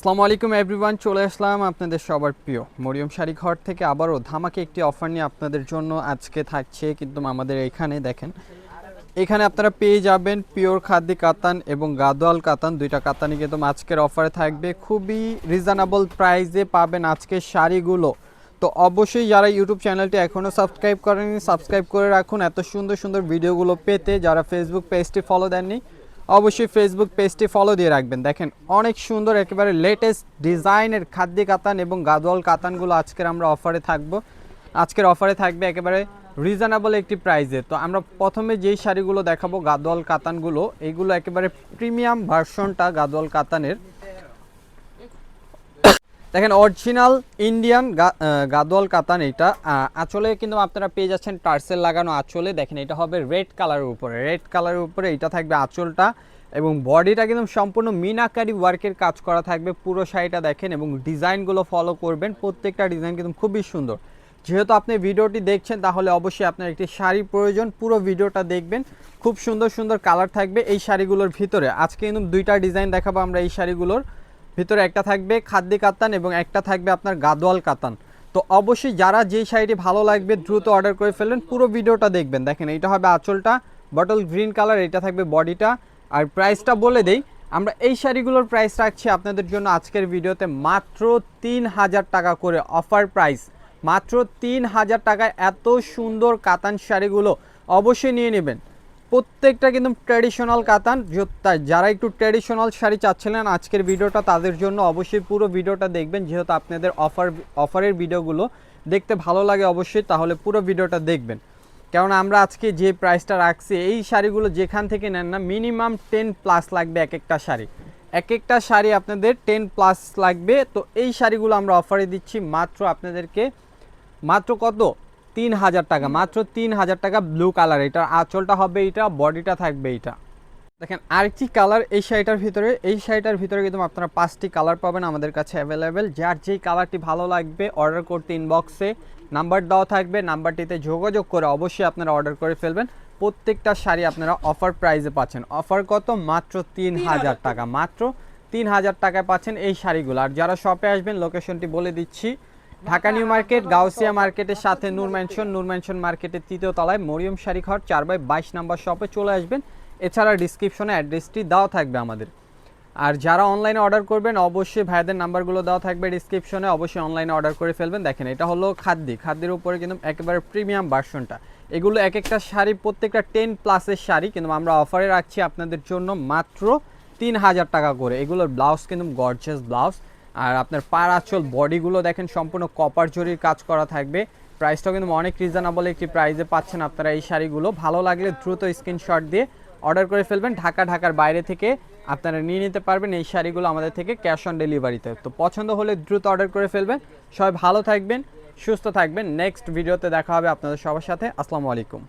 আসসালামু আলাইকুম এভরিওয়ান, চলে আসলাম আপনাদের সবার প্রিয় মরিয়ম শাড়ি ঘর থেকে। আবারও ধামাকে একটি অফার নিয়ে আপনাদের জন্য আজকে থাকছে, কিন্তু আমাদের এখানে দেখেন, এখানে আপনারা পেয়ে যাবেন পিওর খাদ্য কাতান এবং গাদোয়াল কাতান, দুইটা কাতানই কিন্তু আজকের অফারে থাকবে। খুবই রিজনেবল প্রাইসে পাবেন আজকের শাড়িগুলো। তো অবশ্যই যারা ইউটিউব চ্যানেলটি এখনও সাবস্ক্রাইব করেনি সাবস্ক্রাইব করে রাখুন। এত সুন্দর সুন্দর ভিডিওগুলো পেতে যারা ফেসবুক পেজটি ফলো দেননি অবশ্যই ফেসবুক পেজটি ফলো দিয়ে রাখবেন। দেখেন, অনেক সুন্দর একেবারে লেটেস্ট ডিজাইনের খাদ্য কাতান এবং গাদোয়াল কাতানগুলো আজকের আমরা অফারে থাকব। আজকের অফারে থাকবে একেবারে রিজনেবল একটি প্রাইজে তো আমরা প্রথমে যেই শাড়িগুলো দেখাবো, গাদোয়াল কাতানগুলো এইগুলো একেবারে প্রিমিয়াম ভার্সনটা গাদোয়াল কাতানের। দেখেন অরিজিনাল ইন্ডিয়ান গাদোয়াল কাতান এটা। আঁচলে কিন্তু আপনারা পেয়ে যাচ্ছেন টার্সেল লাগানো আঁচলে। দেখেন, এটা হবে রেড কালারের উপরে। রেড কালারের উপরে এটা থাকবে আঁচলটা এবং বডিটা কিন্তু সম্পূর্ণ মিনাকারি ওয়ার্কের কাজ করা থাকবে পুরো শাড়িটা দেখেন এবং ডিজাইনগুলো ফলো করবেন। প্রত্যেকটা ডিজাইন কিন্তু খুবই সুন্দর। যেহেতু আপনি ভিডিওটি দেখছেন, তাহলে অবশ্যই আপনার একটি শাড়ি প্রয়োজন। পুরো ভিডিওটা দেখবেন। খুব সুন্দর সুন্দর কালার থাকবে এই শাড়িগুলোর ভিতরে। আজকে কিন্তু দুইটা ডিজাইন দেখাবো আমরা এই শাড়িগুলোর। ভিতরে একটা থাকবে খাদ্য কাতান এবং একটা থাকবে আপনার গাদোয়াল কাতান তো অবশ্যই যারা যেই শাড়িটি ভালো লাগবে, দ্রুত অর্ডার করে ফেলবেন, পুরো ভিডিওটা দেখবেন। দেখেন এটা হবে আঁচলটা বটল গ্রিন কালার এটা থাকবে বডিটা আর প্রাইসটা বলে দেই, আমরা এই শাড়িগুলোর প্রাইস রাখছি আপনাদের জন্য আজকের ভিডিওতে মাত্র তিন হাজার টাকা করে অফার প্রাইস মাত্র তিন হাজার টাকায় এত সুন্দর কাতান শাড়িগুলো অবশ্যই নিয়ে নেবেন। প্রত্যেকটা কিন্তু ট্র্যাডিশনাল কাতান যারা একটু ট্র্যাডিশনাল শাড়ি চাচ্ছিলেন আজকের ভিডিওটা তাদের জন্য অবশ্যই পুরো ভিডিওটা দেখবেন, যেহেতু আপনাদের অফার অফারের ভিডিওগুলো দেখতে ভালো লাগে অবশ্যই, তাহলে পুরো ভিডিওটা দেখবেন। কারণ আমরা আজকে যে প্রাইসটা রাখছি, এই শাড়িগুলো যেখান থেকে নেন না মিনিমাম টেন প্লাস লাগবে এক একটা শাড়ি। এক একটা শাড়ি আপনাদের টেন প্লাস লাগবে, তো এই শাড়িগুলো আমরা অফারে দিচ্ছি, মাত্র আপনাদেরকে, মাত্র কত? তিন হাজার টাকা, মাত্র তিন হাজার টাকা ব্লু কালার এটার আঁচলটা হবে এটা বডিটা থাকবে এটা। দেখেন, আরেকটি কালার এই শাড়িটার ভিতরে, এই শাড়িটার ভিতরে কিন্তু আপনারা পাঁচটি কালার পাবেন আমাদের কাছে অ্যাভেলেবেল যার যেই কালারটি ভালো লাগবে অর্ডার করতে ইনবক্সে নাম্বার দেওয়া থাকবে নাম্বারটিতে যোগাযোগ করে অবশ্যই আপনারা অর্ডার করে ফেলবেন। প্রত্যেকটা শাড়ি আপনারা অফার প্রাইসে পাচ্ছেন। অফার কত? মাত্র তিন হাজার টাকা, মাত্র তিন হাজার টাকায় পাচ্ছেন এই শাড়িগুলো। আর যারা শপে আসবেন লোকেশনটি বলে দিচ্ছি। ঢাকা নিউ মার্কেট, গাউসিয়া মার্কেটের সাথে নূর ম্যানশন মার্কেটের তৃতীয় তলায় মরিয়ম শাড়ি ঘর চার বাই বাইশ নাম্বার শপে চলে আসবেন। এছাড়া ডিসক্রিপশনে অ্যাড্রেসটি দেওয়া থাকবে আমাদের। আর যারা অনলাইনে অর্ডার করবেন, অবশ্যই ভাইদের নাম্বারগুলো দেওয়া থাকবে ডিসক্রিপশনে অবশ্যই অনলাইনে অর্ডার করে ফেলবেন। দেখেন, এটা হলো খাদ্যি। খাদ্যের উপরে কিন্তু একেবারে প্রিমিয়াম ভার্সনটা এগুলো এক একটা শাড়ি, প্রত্যেকটা টেন প্লাসের শাড়ি, কিন্তু আমরা অফারে রাখছি আপনাদের জন্য মাত্র তিন হাজার টাকা করে। এগুলোর ব্লাউজ কিন্তু গর্জিয়াস ব্লাউজ আর আপনার পার আঁচল বডিগুলো দেখেন, সম্পূর্ণ কপার জরির কাজ করা থাকবে। প্রাইসটাও কিন্তু অনেক রিজনেবল একটি প্রাইসে পাচ্ছেন আপনারা এই শাড়িগুলো। ভালো লাগলে দ্রুত স্ক্রিনশট দিয়ে অর্ডার করে ফেলবেন। ঢাকা, ঢাকার বাইরে থেকে আপনারা নিয়ে নিতে পারবেন এই শাড়িগুলো আমাদের থেকে ক্যাশ অন ডেলিভারিতে তো পছন্দ হলে দ্রুত অর্ডার করে ফেলবেন। সবাই ভালো থাকবেন, সুস্থ থাকবেন। নেক্সট ভিডিওতে দেখা হবে আপনাদের সবার সাথে। আসসালামু আলাইকুম।